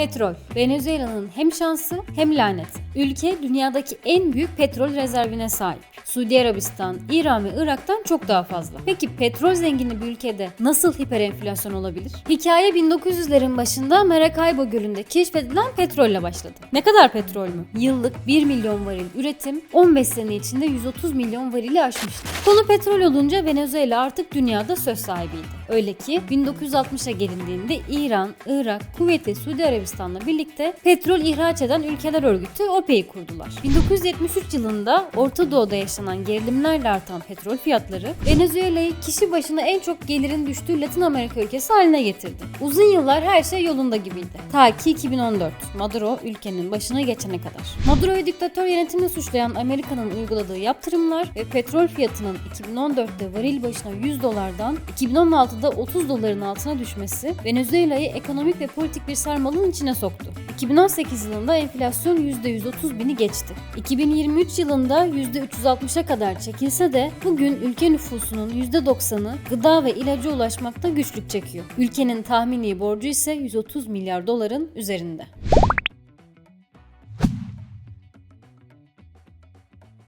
Petrol, Venezuela'nın hem şansı hem lanet. Ülke dünyadaki en büyük petrol rezervine sahip. Suudi Arabistan, İran ve Irak'tan çok daha fazla. Peki petrol zengini bir ülkede nasıl hiperenflasyon olabilir? Hikaye 1900'lerin başında Maracaibo Gölü'nde keşfedilen petrolle başladı. Ne kadar petrol mü? Yıllık 1 milyon varil üretim 15 sene içinde 130 milyon varili aşmıştı. Konu petrol olunca Venezuela artık dünyada söz sahibiydi. Öyle ki 1960'a gelindiğinde İran, Irak, Kuveyt ve Suudi Arabistan'la birlikte petrol ihraç eden ülkeler örgütü OPEC'i kurdular. 1973 yılında Orta Doğu'da yaşanan gerilimlerle artan petrol fiyatları Venezuela'yı kişi başına en çok gelirin düştüğü Latin Amerika ülkesi haline getirdi. Uzun yıllar her şey yolunda gibiydi. Ta ki 2014 Maduro ülkenin başına geçene kadar. Maduro'yu diktatör yönetimle suçlayan Amerika'nın uyguladığı yaptırımlar ve petrol fiyatının 2014'te varil başına 100 dolardan 2016'da 30 doların altına düşmesi Venezuela'yı ekonomik ve politik bir sarmalın içine soktu. 2018 yılında enflasyon %130 bini geçti. 2023 yılında %360'a kadar çekilse de bugün ülke nüfusunun %90'ı gıda ve ilaca ulaşmakta güçlük çekiyor. Ülkenin tahmini borcu ise 130 milyar doların üzerinde.